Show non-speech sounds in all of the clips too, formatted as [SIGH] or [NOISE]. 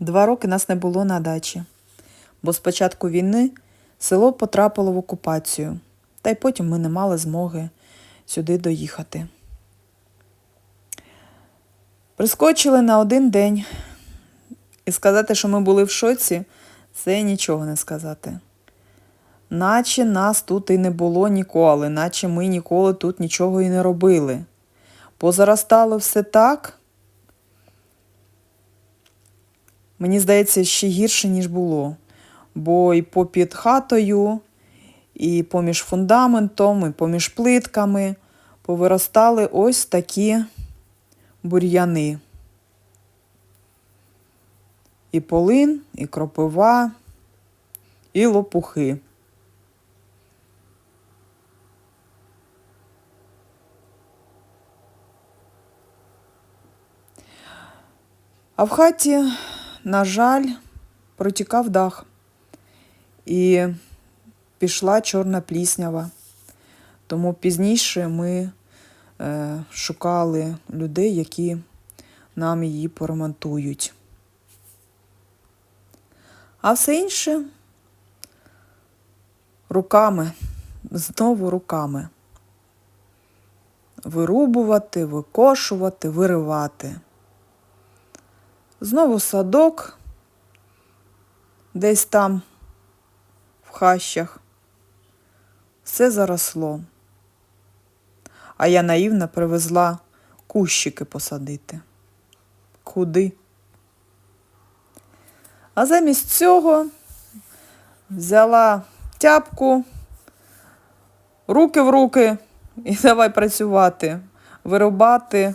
Два роки нас не було на дачі, бо з початку війни село потрапило в окупацію, та й потім ми не мали змоги сюди доїхати. Прискочили на один день, і сказати, що ми були в шоці, це нічого не сказати. Наче нас тут і не було ніколи, наче ми ніколи тут нічого і не робили. Позаростало все так. Мені здається, ще гірше, ніж було. Бо і попід хатою, і поміж фундаментом, і поміж плитками повиростали ось такі бур'яни. І полин, і кропива, і лопухи. А в хаті, на жаль, протікав дах і пішла чорна пліснява. Тому пізніше ми е, шукали людей, які нам її поремонтують. А все інше руками, знову руками. Вирубувати, викошувати, виривати. Знову садок, десь там в хащах. Все заросло. А я наївно привезла кущики посадити. Куди? А замість цього взяла тяпку, руки в руки і давай працювати, вирубати,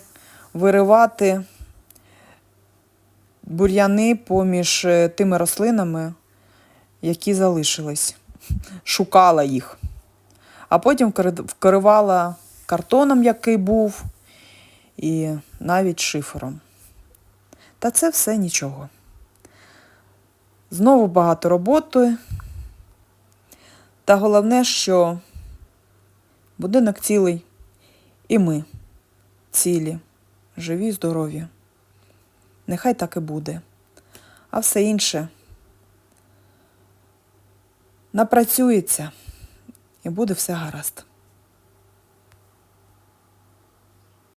виривати бур'яни поміж е, тими рослинами, які залишились. [LAUGHS] Шукала їх. А потім вкри- вкривала картоном, який був, і навіть шифером. Та це все нічого. Знову багато роботи. Та головне, що будинок цілий, і ми цілі, живі, здорові. Нехай так і буде. А все інше напрацюється і буде все гаразд.